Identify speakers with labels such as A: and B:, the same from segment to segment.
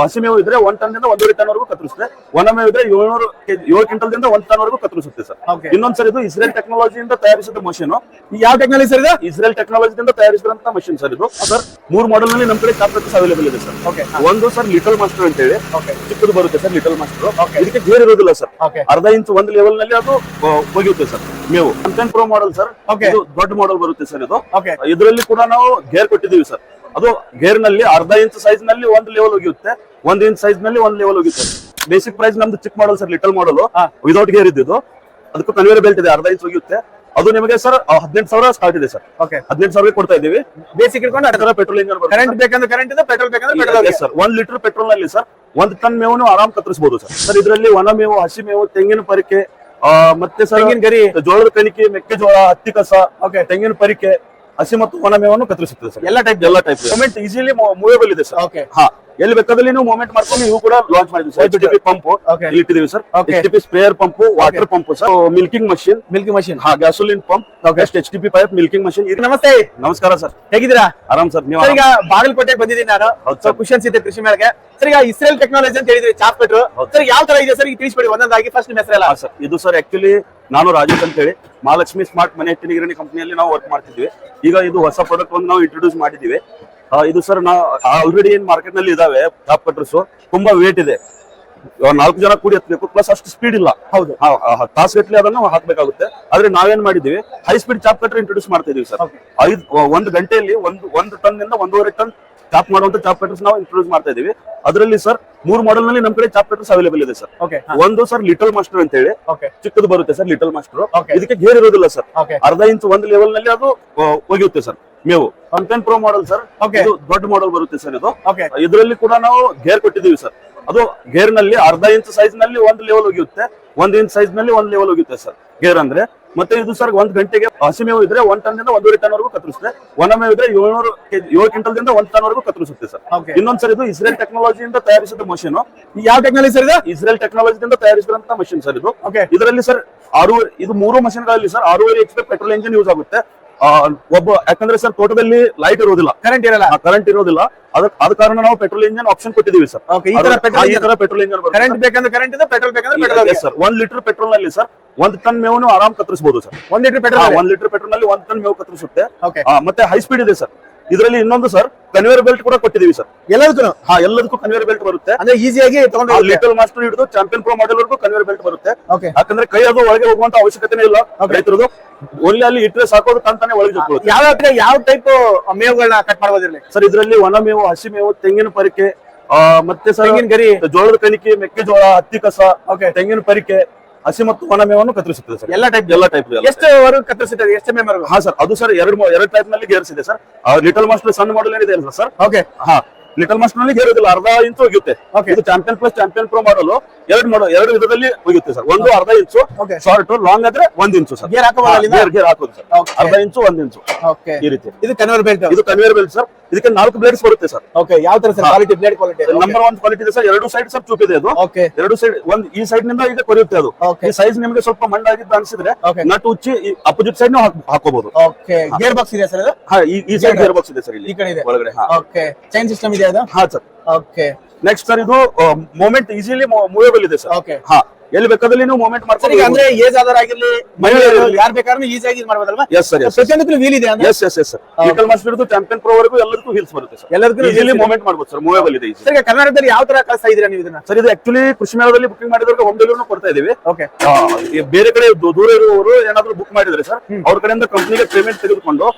A: ಹಸಿ ಮೇವು ಇದ್ರೆ ಒಂದ್ ಟನ್ ದಿಂದ ಒಂದೂವರೆ ಟನ್ ವರೆಗೂ ಕತ್ತರಿಸುತ್ತೆ. ಒಣ ಮೇವು ಇದ್ರೆ ಏಳ್ನೂರು ಏಳು ಕ್ವಿಂಟಲ್ ದಿಂದ ಒಂದ್ ಟನ್ ವರೆಗೂ ಕತ್ತರಿಸುತ್ತೆ ಸರ್.
B: ಇನ್ನೊಂದ್ಸರಿ
A: ಇನ್ನೊಂದ್ ಸರ್ ಇದು ಇಸ್ರೇಲ್ ಟೆಕ್ನಾಲಜಿಯಿಂದ ತಯಾರಿಸಿದ ಮಷೀನ್
B: ಈ ಯಾವ ಟೆಕ್ನಾಲಜಿ ಸರ್ ಇದೆ?
A: ಇಸ್ರೇಲ್ ಟೆಕ್ನಾಲಜಿಯಿಂದ ತಯಾರಿಸಿದಂತ ಮಷೀನ್ ಸರ್ ಇದು. ಸರ್ ಮೂರ್ ಮಾಡೆಲ್ನಲ್ಲಿ ನಮ್ ಕಡೆ ಚಾಪ್ಟರ್ಸ್ ಅವೈಲೇಬಲ್ ಇದೆ ಸರ್.
B: ಓಕೆ
A: ಒಂದು ಸರ್ ಲಿಟಲ್ ಮಾಸ್ಟರ್ ಅಂತ ಹೇಳಿ
B: ಓಕೆ
A: ಚಿಕ್ಕದು ಬರುತ್ತೆ ಸರ್ ಲಿಟಲ್ ಮಾಸ್ಟರ್. ಇದಕ್ಕೆ ಗೇರ್ ಇರೋದಿಲ್ಲ ಸರ್. ಅರ್ಧ ಇಂಚ್ ಒಂದ್ ಲೆವೆಲ್ನಲ್ಲಿ ಅದು ಹೋಗಿರುತ್ತೆ ಒಗೆಯುತ್ತೆ ಸರ್. ಮೇವು. Content pro model sir. ಇದು ದೊಡ್ಡ ಮಾಡಲ್ ಬರುತ್ತೆ ಸರ್ ಇದು. ಇದರಲ್ಲಿ ಕೂಡ ನಾವು ಗೇರ್ ಕೊಟ್ಟಿದ್ದೀವಿ ಸರ್. ಅದು ಗೇರ್ನಲ್ಲಿ ಅರ್ಧ ಇಂಚ್ ಸೈಜ್ನಲ್ಲಿ ಒಂದು ಲೆವೆಲ್ ಒಗೆಯುತ್ತೆ ಒಂದ್ ಇಂಚ್ ಸೈಜ್ನಲ್ಲಿ ಒಂದ್ ಲೆವೆಲ್ ಹೋಗಿತ್ತು. ಬೇಸಿಕ್ ಪ್ರೈಸ್ ನಮ್ದು ಚಿಕ್ model sir little model. Without gear ಇದ್ದಿದ್ದು. ಅದಕ್ಕೂ ಕನ್ವೇರ್ ಬೆಲ್ಟ್ ಇದೆ ಅರ್ಧ ಇಂಚ್ ಒಗೆಯುತ್ತೆ ಅದು ನಿಮಗೆ ಸರ್ ಹದಿನೆಂಟು ಸಾವಿರ ಸ್ಟಾರ್ಟ್ ಇದೆ ಸರ್
B: ಓಕೆ
A: ಹದಿನೆಂಟು ಸಾವಿರ ಕೊಡ್ತಾ ಇದೀವಿ
B: ಬೇಸಿಕ್ ಇಟ್ಕೊಂಡು
A: ಅದರ ಪೆಟ್ರೋಲ್ ಇಂಜನ್
B: ಕರೆಂಟ್ ಬೇಕಂದ್ರೆ ಕರೆಂಟ್ ಇದೆ ಪೆಟ್ರೋಲ್ ಬೇಕಂದ್ರೆ ಪೆಟ್ರೋಲ್
A: ಸರ್ ಒಂದ್ ಲೀಟರ್ ಪೆಟ್ರೋಲ್ನಲ್ಲಿ ಸರ್ ಒಂದ್ ಟನ್ ಮೇವನು ಆರಾಮ್ ಕತ್ತರಿಸಬಹುದು ಸರ್ ಸರ್ ಇದರಲ್ಲಿ ಒಣ ಮೇವು ಹಸಿ ಮೇವು ತೆಂಗಿನ ಪರಿಕೆ ಆ, ಮತ್ತೆ ಸರ್
B: ತೆಂಗಿನ ಗರಿ.
A: ಜೋಳದ ಕಣಿಕೆ ಮೆಕ್ಕೆಜೋಳ ಹತ್ತಿ ಕಸ
B: ಓಕೆ
A: ತೆಂಗಿನ ಪರಿಕೆ ಹಸಿ ಮತ್ತು ಒಣ ಮೇವನ್ನು ಕತ್ತರಿಸುತ್ತದೆ ಸರ್
B: ಎಲ್ಲ ಟೈಪ್
A: ಎಲ್ಲ ಟೈಪ್ ಈಸಿಲಿ ಮೂವೇಬಲ್ ಇದೆ ಸರ್
B: ಓಕೆ
A: ಹಾ. ಎಲ್ಲಿ ಬೇಕಾದಲ್ಲಿ ನೀವು ಮೂವ್ಮೆಂಟ್ ಮಾಡ್ಕೊಂಡು ನೀವು ಕೂಡ ಲಾಂಚ್ ಮಾಡಿದ್ವಿ ಸರ್ ಎಚ್ ಪಂಪ್. ಇಲ್ಲಿ ಇಟ್ಟಿದ್ದೀವಿ sir. H T P sprayer pump water pump sir milking machine
B: milking machine
A: ಹಾ gasoline pump. H T P pipe milking machine
B: ನಮಸ್ತೆ.
A: ನಮಸ್ಕಾರ ಸರ್
B: ಹೇಗಿದ್ದೀರಾ?
A: ಆರಾಮ್ ಸರ್ ನೀವು
B: ಈಗ ಬಾಗಲಕೋಟೆಗೆ ಬಂದಿದ್ದೀನಿ ನಾನು.
A: ಹೌದು.
B: ಖುಷಿ ಅನ್ಸಿದೆ ಕೃಷಿ ಮೇಳಗೆ ಸರ್ ಈಗ ಇಸ್ರೇಲ್ ಟೆಕ್ನಾಲಜಿ ಅಂತ ಹೇಳಿದ್ರಿ ಚಾಪ್ ಪೆಟ್ರು.
A: ಹೌದು.
B: ಸರ್ ಯಾವ ತರ ಇದೆ ಸರ್? ಈಗ ತಿಳಿಸ್ಬಿಡಿ ಒಂದೊಂದಾಗಿ ಫಸ್ಟ್ ನಿಮ್ಮ
A: ಎಲ್ಲ ಸರ್ ಇದು ಸರ್ ಆಕ್ಚುಲಿ ನಾನು ರಾಜೇಶ್ ಅಂತ ಹೇಳಿ. ಮಹಾಲಕ್ಷ್ಮಿ ಸ್ಮಾರ್ಟ್ ಮನೆ ಹೆಚ್ಚಿನ ಗಿರಣಿ ಕಂಪನಿಯಲ್ಲಿ ನಾವು ವರ್ಕ್ ಮಾಡ್ತಿದ್ವಿ. ಈಗ ಇದು ಹೊಸ ಪ್ರಾಡಕ್ಟ್ ಒಂದು ನಾವು ಇಂಟ್ರೊಡ್ಯೂಸ್ ಮಾಡಿದ್ದೀವಿ. ಇದು ಸರ್ ನಾವು ಆಲ್ರೆಡಿ ಏನ್ ಮಾರ್ಕೆಟ್ನಲ್ಲಿ ಇದಾವೆ ಟಾಪ್ ಕಟ್ರಸ್ ತುಂಬಾ ವೇಟ್ ಇದೆ. ನಾಲ್ಕು ಜನ ಕೂಡಿ ಹತ್ಬೇಕು ಪ್ಲಸ್ ಅಷ್ಟು ಸ್ಪೀಡ್ ಇಲ್ಲ.
B: ಹೌದು.
A: ತಾಸು ಗಟ್ಟಲೆ ಅದನ್ನ ಹಾಕ್ಬೇಕಾಗುತ್ತೆ. ಆದ್ರೆ ನಾವೇನ್ ಮಾಡಿದೀವಿ high speed chop cutter introduce ಮಾಡ್ತಾ ಇದೀವಿ ಸರ್ ಐದು ಒಂದು ಗಂಟೆಯಲ್ಲಿ ಒಂದು ಒಂದು ಟನ್ ಇಂದ ಒಂದೂವರೆ ಟನ್ ಚಾಪ್ ಮಾಡುವಂತ ಚಾಪ್ ಕಟ್ರಸ್ ನಾವು ಇಂಟ್ರೊಡ್ಯೂಸ್ ಮಾಡ್ತಾ ಇದೀವಿ ಅದರಲ್ಲಿ ಸರ್ ಮೂರು ಮಾಡೆಲ್ನಲ್ಲಿ ನಮ್ ಕಡೆ ಚಾಪ್ ಕಟ್ರಸ್ ಅವೈಲೇಬಲ್ ಇದೆ ಸರ್ ಒಂದು ಸರ್ ಲಿಟಲ್ ಮಾಸ್ಟರ್ ಅಂತ ಹೇಳಿ ಚಿಕ್ಕದು ಬರುತ್ತೆ ಸರ್ ಲಿಟಲ್ ಮಾಸ್ಟರ್. ಇದಕ್ಕೆ ಗೇರ್ ಇರೋದಿಲ್ಲ ಸರ್ ಅರ್ಧ ಇಂಚ್ ಒಂದು ಲೆವೆಲ್ನಲ್ಲಿ ಅದು ಹೋಗಿರುತ್ತೆ ಒಗೆಯುತ್ತೆ ಸರ್ ಮೇವು. Content pro model sir. ಇದು ದೊಡ್ಡ ಮಾಡಲ್ ಬರುತ್ತೆ ಸರ್ ಇದು. ಇದರಲ್ಲಿ ಕೂಡ ನಾವು ಗೇರ್ ಕೊಟ್ಟಿದ್ದೀವಿ ಸರ್ ಅದು ಗೇರ್ನಲ್ಲಿ ಅರ್ಧ ಇಂಚ್ ಸೈಜ್ನಲ್ಲಿ ಒಂದು ಲೆವೆಲ್ ಒಗೆಯುತ್ತೆ ಒಂದ್ ಇಂಚ್ ಸೈಜ್ನಲ್ಲಿ ಒಂದ್ ಲೆವೆಲ್ ಹೋಗುತ್ತೆ ಸರ್ ಗೇರ್ ಅಂದ್ರೆ. ಮತ್ತೆ ಇದು ಸರ್ ಒಂದ್ ಗಂಟೆಗೆ ಹಸಿ ಮೇವು ಇದ್ರೆ ಒಂದ್ ಟನ್ ದಿಂದ ಒಂದೂವರೆ ಟನ್ ವರೆಗೂ ಕತ್ತರಿಸುತ್ತೆ. ಒಣ ಮೇವು ಇದ್ರೆ ಏಳ್ನೂರು ಏಳು ಕ್ವಿಂಟಲ್ ದಿಂದ ಒಂದ್ ಟನ್ ವರೆಗೂ ಕತ್ತರಿಸುತ್ತೆ ಸರ್ ಇನ್ನೊಂದ್ ಸರ್ ಇದು ಇಸ್ರೇಲ್ ಟೆಕ್ನಾಲಜಿಯಿಂದ ತಯಾರಿಸಿದ ಮಷೀನ್
B: ಯಾವ ಟೆಕ್ನಾಲಜಿ ಸರ್ ಇದು?
A: ಇಸ್ರೇಲ್ ಟೆಕ್ನಾಲಜಿಯಿಂದ ತಯಾರಿಸಿದಂತ ಮಷೀನ್ ಸರ್ ಇದು. ಇದರಲ್ಲಿ ಸರ್ ಆರು ಇದು ಮೂರು ಮಷಿನ್ಗಳಲ್ಲಿ ಸರ್ ಆರೂವರೆ H P petrol engine use ಆಗುತ್ತೆ. ಒಬ್ಬ ಯಾಕಂದ್ರೆ ಸರ್ ತೋಟದಲ್ಲಿ ಲೈಟ್ ಇರೋದಿಲ್ಲ.
B: ಕರೆಂಟ್ ಇರಲ್ಲ.
A: ಕರೆಂಟ್ ಇರೋದಿಲ್ಲ. ಅದ ಕಾರಣ ನಾವು ಪೆಟ್ರೋಲ್ ಇಂಜಿನ್ ಆಪ್ಷನ್ ಕೊಟ್ಟಿದ್ದೀವಿ ಸರ್.
B: ಈ ತರ ಪೆಟ್ರೋಲ್
A: ಇಂಜನ್
B: ಕರೆಂಟ್ ಬೇಕಂದ್ರೆ ಕರೆಂಟ್ ಇದೆ ಪೆಟ್ರೋಲ್ ಬೇಕಂದ್ರೆ
A: ಸರ್ ಒಂದ್ ಲೀಟರ್ ಪೆಟ್ರೋಲ್ನಲ್ಲಿ ಸರ್ ಒಂದ್ ಟನ್ ಮೇವನ್ನು ಆರಾಮ್ ಕತ್ತರಿಸಬಹುದು ಸರ್
B: ಒಂದ್ ಲೀಟರ್ ಪೆಟ್ರೋಲ್
A: ಒಂದ್ ಲೀಟರ್ ಪೆಟ್ರೋಲ್ನಲ್ಲಿ ಒಂದ್ ಟನ್ ಮೇವು ಕತ್ತರಿಸುತ್ತೆ. ಮತ್ತೆ ಹೈ ಸ್ಪೀಡ್ ಇದೆ ಸರ್ ಇದರಲ್ಲಿ ಇನ್ನೊಂದು ಸರ್ ಕನ್ವೇರ್ ಬೆಲ್ಟ್ ಕೂಡ ಕೊಟ್ಟಿದ್ದೀವಿ ಸರ್
B: ಎಲ್ಲದಕ್ಕೂ?
A: ಹಾ ಎಲ್ಲದಕ್ಕೂ ಕನ್ವೇರ್ ಬೆಲ್ಟ್ ಬರುತ್ತೆ.
B: ಅಂದ್ರೆ ಈಸಿಯಾಗಿ ತಗೊಂಡು
A: ಲಿಟಲ್ ಮಾಸ್ಟರ್ ಹಿಡಿದು ಚಾಂಪಿಯನ್ ಪ್ರೋ ಮಾಡೆಲ್ ವರೆಗೂ ಕನ್ವೇರ್ ಬೆಲ್ಟ್ ಬರುತ್ತೆ. ಯಾಕಂದ್ರೆ ಕೈ ಅದು ಒಳಗೆ ಹೋಗುವಂತ ಅವಶ್ಯಕತೆನೇ ಇಲ್ಲ ರೈತರದು. ಒಳ್ಳೆ ಅಲ್ಲಿ ಇಟ್ರೆ ಸಾಕೋದು ತಂತಾನೆ ಒಳಗೆ
B: ಯಾವ ಯಾವ ಟೈಪ್ ಮೇವುಗಳನ್ನ ಕಟ್ ಮಾಡಬಹುದಿರಲಿ
A: ಸರ್ ಇದರಲ್ಲಿ ಒಣ ಮೇವು ಹಸಿ ಮೇವು ತೆಂಗಿನ ಪರಿಕೆ ಮತ್ತೆ ಸರ್
B: ಗರಿ.
A: ಜೋಳದ ಕಲಿಕೆ ಮೆಕ್ಕೆಜೋಳ ಹತ್ತಿ ಕಸ
B: ಓಕೆ
A: ತೆಂಗಿನ ಪರಿಕೆ ಹಸಿ ಮತ್ತು ಒಣ ಮೇವನ್ನು ಕತ್ತರಿಸುತ್ತದೆ ಸರ್.
B: ಎಲ್ಲ ಟೈಪ್
A: ಎಲ್ಲ ಟೈಪ್
B: ಎಷ್ಟು ವರೆಗೂ ಕತ್ತರಿಸುತ್ತದೆ ಎಷ್ಟು ಎಂ ವರೆಗೂ?
A: ಹಾ ಸರ್ ಅದು ಸರ್ ಎರಡು ಎರಡು ಟೈಪ್ನಲ್ಲಿ ಗೇರ್ಸ್ ಇದೆ ಸರ್ ಲಿಟಲ್ ಮಾಸ್ಟರ್ ಸಣ್ಣ ಮಾಡಲ್ ಏನಿದೆ ಅಲ್ಲ ಸರ್?
B: ಓಕೆ
A: ಹಾ ಲಿಟಲ್ ಮಾಸ್ಟರ್ನಲ್ಲಿ ಗೇರ್ ಇರೋದಿಲ್ಲ ಅರ್ಧ ಇಂಚು ಹೋಗುತ್ತೆ. ಇದು ಚಾಂಪಿಯನ್ ಪ್ಲಸ್ ಚಾಂಪಿಯನ್ ಪ್ರೋ ಮಾಡಲು ಎರಡು ಮಾಡಲ್ ಎರಡು ವಿಧದಲ್ಲಿ ಹೋಗುತ್ತೆ ಸರ್. ಒಂದು ಅರ್ಧ ಇಂಚು
B: ಓಕೆ
A: ಶಾರ್ಟ್ ಲಾಂಗ್ ಆದ್ರೆ ಒಂದ್ ಇಂಚು ಸರ್.
B: ಗೇರ್ ಹಾಕಬಹುದು ಅಲ್ಲಿಂದ?
A: ಗೇರ್ ಗೇರ್ ಹಾಕೋದು ಸರ್. ಅರ್ಧ ಇಂಚು ಒಂದ್ ಇಂಚು.
B: ಓಕೆ
A: ಈ ರೀತಿ.
B: ಇದು ಕನ್ವೇರ್ ಬೆಲ್ಟ್
A: ಇದು ಕನ್ವೇರ್ ಬೆಲ್ಟ್ ಸರ್. ಇದಕ್ಕೆ ನಾಲ್ಕು ಬ್ಲೇಡ್ಸ್ ಬರುತ್ತೆ ಸರ್.
B: ಓಕೆ ಯಾವ ತರ sir quality blade quality
A: number one quality ಇದೆ ಸರ್. ಎರಡು ಸೈಡ್ ಸರ್ ಚೂಪಿದೆ ಇದೆ. ಅದು
B: ಓಕೆ
A: ಎರಡು ಸೈಡ್ ಒಂದ್ ಈ ಸೈಡ್ನಿಂದ ಈಗ ಕೊರೆಯುತ್ತೆ ಅದು. ಈ ಸೈಜ್ ನಿಮಗೆ ಸ್ವಲ್ಪ ಮಂಡಾಗಿದ್ದು ಅನ್ಸಿದ್ರೆ. ನಟ್ ಉಚ್ಚಿ ಅಪೋಸಿಟ್ ಸೈಡ್ ಹಾಕೋಬಹುದು
B: ಓಕೆ ಗೇರ್ ಬಾಕ್ಸ್ ಇದೆ ಸರ್ ಇದು?
A: ಹಾ ಈ ಈ ಸೈಡ್ ಗೇರ್ ಬಾಕ್ಸ್ ಇದೆ ಸರ್
B: ಈ
A: ಇಲ್ಲಿ
B: ಕಡೆ ಇದೆ.
A: ಒಳಗಡೆ
B: ಓಕೆ ಚೈನ್ ಸಿಸ್ಟಮ್ ಇದೆ ಅದು?
A: ಹಾ ಸರ್.
B: ಓಕೆ
A: ನೆಕ್ಸ್ಟ್ ಸರ್ ಇದು ಮೂಮೆಂಟ್ ಈಸಿಲಿ ಮೂವೇಬಲ್ ಇದೆ ಸರ್.
B: ಓಕೆ
A: ಹಾ. ಎಲ್ಲಿ ಬೇಕಾದಲ್ಲಿ ನೀವು ಮೂವ್ಮೆಂಟ್ ಮಾಡ್ಕೊಂಡು
B: ಅಂದ್ರೆ ಏಜ್ ಆಗಿರ್ಲಿ
A: ಮಹಿಳೆಯರು
B: ಯಾರು ಬೇಕಾದ್ರೂ ಈಸಿಯಾಗಿ ಇದು ಮಾಡ್ಬೋದಲ್ವಾ?
A: ಎಸ್ ಸರ್
B: ಪ್ರತಿಯೊಂದಕ್ಕೂ ವೀಲ್ ಇದೆ ಅಂದ್ರೆ?
A: Yes yes yes sir little master ಹಿಡಿದು ಚಾಂಪಿಯನ್ ಪ್ರೋ ವರೆಗೂ ಎಲ್ಲರಿಗೂ ಹೀಲ್ಸ್ ಬರುತ್ತೆ ಸರ್
B: ಎಲ್ಲರಿಗೂ
A: ಈಸಿಲಿ ಮೂವ್ಮೆಂಟ್ ಮಾಡ್ಬೋದು ಸರ್ ಮೂವೇಬಲ್ ಇದೆ
B: ಸರ್ ಈಗ ಕರ್ನಾಟಕದಲ್ಲಿ ಯಾವ ತರ ಕಳಿಸ್ತಾ ಇದೀರಾ ನೀವು ಇದನ್ನ?
A: ಸರ್ ಇದು ಆಕ್ಚುಲಿ ಕೃಷಿ ಮೇಳದಲ್ಲಿ ಬುಕಿಂಗ್ ಮಾಡಿದವರಿಗೆ ಹೋಮ್ ಡೆಲಿವರಿ ಕೊಡ್ತಾ ಇದೀವಿ.
B: ಓಕೆ
A: ಬೇರೆ ಕಡೆ ದೂರ ಇರುವವರು ಏನಾದ್ರು ಬುಕ್ ಮಾಡಿದ್ರೆ ಸರ್ ಅವ್ರ ಕಡೆಯಿಂದ ಕಂಪ್ನಿಗೆ ಪೇಮೆಂಟ್ ತೆಗೆದುಕೊಂಡು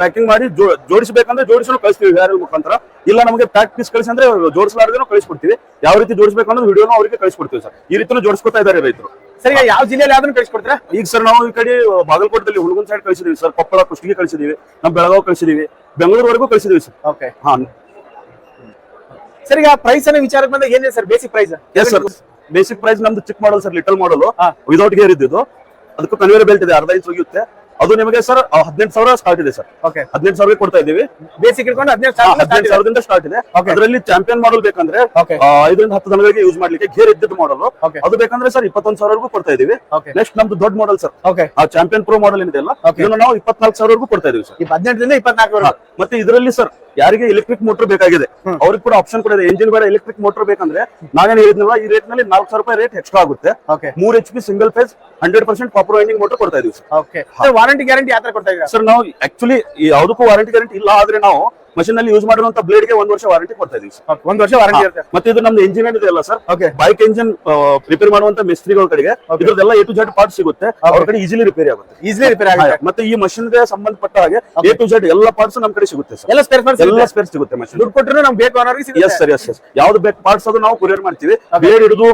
A: ಪ್ಯಾಕಿಂಗ್ ಮಾಡಿ ಜೋಡಿಸಬೇಕಂದ್ರೆ ಜೋಡಿಸಲು ಕಳಿಸ್ತೀವಿ ಯಾರ ಮುಖಾಂತರ. ಇಲ್ಲ ನಮಗೆ ಪ್ಯಾಕ್ ಪೀಸ್ ಕಳಿಸಿ ಅಂದ್ರೆ ಜೋಡಿಸಲಾರ್ದೇನೋ ಕಳಿಸ್ಕೊಡ್ತೀವಿ ಯಾವ ರೀತಿ ಜೋಡಿಸಬೇಕು ಅನ್ನೋದು ವಿಡಿಯೋನ ಅವರಿಗೆ ಕಳಿಸ್ಕೊಡ್ತೀವಿ ಸರ್ ಈ ರೀತಿನೂ ಜೋಡಿಸ್ಕೊತಾ ಇದಾರೆ ರೈತರು.
B: ಸರ್ ಯಾವ ಜಿಲ್ಲೆಯಲ್ಲಿ ಯಾವ್ದನ್ನ ಕಳಿಸ್ಕೊಡ್ತೀರಾ?
A: ಈಗ ಸರ್ ನಾವು ಈ ಕಡೆ ಬಾಗಲಕೋಟದಲ್ಲಿ ಹುಡುಗನ್ ಸೈಡ್ ಕಳಿಸಿದೀವಿ ಸರ್ ಕೊಪ್ಪಳ ಕುಷ್ಟಿಗೆ ಕಳಿಸಿದೀವಿ ನಮ್ಮ ಬೆಳಗಾವ್ ಕಳಿಸಿದೀವಿ ಬೆಂಗಳೂರುವರೆಗೂ ಕಳಿಸಿದೀವಿ ಸರ್.
B: ಓಕೆ
A: ಹಾ.
B: ಸರ್ ಈಗ ಪ್ರೈಸ್ ಅನ್ನ ವಿಚಾರಕ್ಕೆ ಬಂದಾಗ ಏನಿದೆ sir basic price
A: yes sir basic price ನಮ್ದು ಚಿಕ್ಕ model sir little model. Without gear ಇದ್ದಿದ್ದು. ಅದಕ್ಕೂ ಕನ್ವೇರ್ ಬೆಲ್ಟ್ ಇದೆ ಅರ್ಧ ಇಂಚ್ ಹೋಗಿರುತ್ತೆ ಅದು ನಿಮಗೆ ಸರ್ ಹದಿನೆಂಟು ಸಾವಿರ ಸ್ಟಾರ್ಟ್ ಇದೆ ಸರ್. ಹದಿನೆಂಟು ಸಾವಿರ ಕೊಡ್ತಾ ಇದೀವಿ
B: ಬೇಸಿಕ್ ಇಟ್ಕೊಂಡು ಹದಿನೆಂಟು
A: ಹದಿನೆಂಟು
B: ಸಾವಿರ
A: ಸಾವಿರದಿಂದ ಸ್ಟಾರ್ಟ್ ಇದೆ. ಅದರಲ್ಲಿ ಚಾಂಪಿಯನ್ ಮಾಡಲ್ ಬೇಕಂದ್ರೆ ಐದರಿಂದ ಹತ್ತು ಜನಗಳಿಗೆ ಯೂಸ್ ಮಾಡ್ಲಿಕ್ಕೆ ಗೇರ್ ಇದ್ದಿದ್ದು ಮಾಡಲ್ ಅದು ಬೇಕಂದ್ರೆ ಸರ್ ಇಪ್ಪತ್ತೊಂದು ಸಾವಿರವರೆಗೂ ಕೊಡ್ತಾ ಇದೀವಿ ನೆಕ್ಸ್ಟ್ ನಮ್ದು ದೊಡ್ಡ ಮಾಡಲ್ ಸರ್. ಆ ಚಾಂಪಿಯನ್ ಪ್ರೋ ಮಾಡಲ್ ಏನಿದೆ ಅಲ್ಲ
B: Okay.
A: ನಾವು ಇಪ್ಪತ್ನಾಲ್ಕು ಸಾವಿರವರೆಗೂ ಕೊಡ್ತಾ ಇದೀವಿ ಸರ್.
B: ಹದಿನೆಂಟರಿಂದ ಇಪ್ಪತ್ನಾಲ್ಕು
A: ಮತ್ತೆ ಇದರಲ್ಲಿ ಸರ್ ಯಾರಿಗೆ ಎಲೆಕ್ಟ್ರಿಕ್ ಮೋಟರ್ ಬೇಕಾಗಿದೆ? ಅವ್ರಿಗೆ ಕೂಡ ಆಪ್ಷನ್ ಕೂಡ ಇದೆ. ಎಂಜಿನ್ ಬೇಡ ಎಲೆಕ್ಟ್ರಿಕ್ ಮೋಟರ್ ಬೇಕಂದ್ರೆ ನಾನೇನು ಹೇಳಿದ್ನಲ್ಲ ಈ ರೇಟ್ನಲ್ಲಿ ನಾಲ್ಕು ಸಾವಿರ ರೂಪಾಯಿ ರೇಟ್ ಎಕ್ಸ್ಟ್ರಾ ಆಗುತ್ತೆ. ಮೂರ್ H P single phase hundred percent copper winding motor ಕೊಡ್ತಾ ಇದೀವಿ ಸರ್.
B: ವಾರಂಟಿ ಗ್ಯಾರಂಟಿ ಯಾವ ತರ ಕೊಡ್ತಾ ಇದ್ದೀರಾ?
A: ಸರ್ ನಾವು ಆಕ್ಚುಲಿ ಯಾವುದಕ್ಕೂ ವಾರಂಟಿ ಗ್ಯಾರಂಟಿ ಇಲ್ಲ ಆದ್ರೆ ನಾವು ಮಷೀನ್ನಲ್ಲಿ ಯೂಸ್ ಮಾಡಿರುವಂತ ಬ್ಲೇಡ್ಗೆ ಒಂದ್ ವರ್ಷ ವಾರಂಟಿ ಕೊಡ್ತಾ ಇದೀವಿ ಸರ್
B: ಒಂದ್ ವರ್ಷ ವಾರಂಟಿ ಇರುತ್ತೆ.
A: ಮತ್ತೆ ಇದು ನಮ್ದು ಇಂಜಿನ್ ಏನಿದೆ ಅಲ್ಲ sir
B: okay
A: bike engine repair ಮಾಡುವಂತ ಮಿಸ್ತ್ರಿಗಳ ಕಡೆಗೆ ಇದ್ರದ್ದೆಲ್ಲ ಎ ಟು ಜೆಡ್ ಪಾರ್ಟ್ ಸಿಗುತ್ತೆ. ಅವ್ರ ಕಡೆ ಈಸಿಲಿ ರಿಪೇರಿ ಆಗುತ್ತೆ.
B: ಈಸಿಲಿ ರಿಪೇರಿ ಆಗುತ್ತೆ.
A: ಮತ್ತೆ ಈ ಮಷಿನ್ಗೆ ಸಂಬಂಧಪಟ್ಟ ಹಾಗೆ ಎ ಟು ಜೆಡ್ ಎಲ್ಲ ಪಾರ್ಟ್ಸ್ ನಮ್ ಕಡೆ ಸಿಗುತ್ತೆ ಸರ್
B: ಎಲ್ಲ ಸ್ಪೇರ್ ಪಾರ್ಟ್ಸ್
A: ಎಲ್ಲ ಸ್ಪೇರ್ ಸಿಗುತ್ತೆ ಮಷಿನ್
B: ದುಡ್ಡು ಕೊಟ್ಟರು ನಮ್ಗೆ ಬೇಕು ಅನ್ನೋರಿಗೆ ಸಿಗುತ್ತೆ.
A: ಎಸ್ ಸರ್ ಎಸ್ ಎಸ್ ಯಾವ್ದು ಬೇಕು ಪಾರ್ಟ್ಸ್ ಅದು ನಾವು ಕೊರಿಯರ್ ಮಾಡ್ತೀವಿ. ಬೇರೆ ಹಿಡಿದು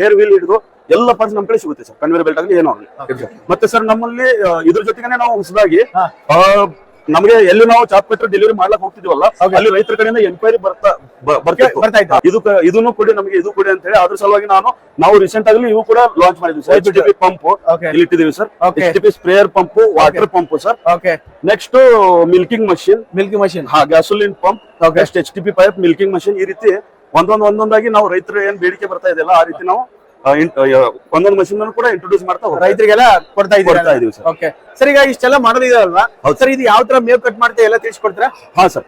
A: ಗೇರ್ ವೀಲ್ ಹಿಡಿದು ಎಲ್ಲ ಪಾರ್ಟ್ಸ್ ನಮ್ ಕಡೆ ಸಿಗುತ್ತೆ ಸರ್ ಕನ್ವೇರ್ ಬೆಲ್ಟ್ ಆಗಲಿ ಏನೋ ಆಗಲಿ ಮತ್ತೆ ಸರ್ ನಮ್ಮಲ್ಲಿ ಇದ್ರ ಜೊತೆಗೆ ನಾವು ಹೊಸದಾಗಿ ನಮಗೆ ಎಲ್ಲಿ ನಾವು ಚಾಪ್ ಪೆಟ್ರೋಲ್ ಡೆಲಿವರಿ ಮಾಡ್ಲಕ್ ಹೋಗ್ತಿದ್ವಲ್ಲ. ಅಲ್ಲಿ ರೈತರ ಕಡೆಯಿಂದ ಎನ್ಕ್ವೈರಿ ಬರ್ತಾ.
B: ಬರ್ತಾ.
A: ಇದು ಇದನ್ನು ಕೊಡಿ ನಮಗೆ ಇದು ಕೊಡಿ ಅಂತ ಹೇಳಿ ಅದ್ರ ಸಲುವಾಗಿ ನಾನು ನಾವು ರೀಸೆಂಟ್ ಆಗಲಿ ಇವು ಕೂಡ ಲಾಂಚ್ ಮಾಡಿದ್ವಿ ಸರ್ ಎಚ್ ಪಂಪ್. ಇಲ್ಲಿ ಇಟ್ಟಿದೀವಿ sir. H sprayer pump water pump sir
B: okay
A: next milking machine
B: milking machine
A: ಹಾ gasoline pump next H D P pipe milking machine ಈ ರೀತಿ ಒಂದೊಂದ್ ಒಂದೊಂದಾಗಿ ನಾವು ರೈತರು ಏನ್ ಬೇಡಿಕೆ ಬರ್ತಾ ಇದೆಯಲ್ಲ ಆ ರೀತಿ ನಾವು ಒಂದೊಂದು ಮಷಿನ್ ಕೂಡ ಇಂಟ್ರೊಡ್ಯೂಸ್ ಮಾಡ್ತಾ
B: ರೈತರಿಗೆಲ್ಲ ಕೊಡ್ತಾ ಇದ್ದೀವಿ
A: ಕೊಡ್ತಾ ಇದೀವಿ ಸರ್.
B: ಓಕೆ ಸರ್ ಈಗ ಇಷ್ಟೆಲ್ಲ ಮಾಡೋದಿದೆ
A: ಅಲ್ವಾ?
B: ಸರ್ ಇದು ಯಾವ ತರ ಮೇವ್ ಕಟ್ ಮಾಡ್ತಾ ಎಲ್ಲ ತಿಳಿಸ್ಕೊಡ್ತೀರಾ?
A: ಹಾ ಸರ್.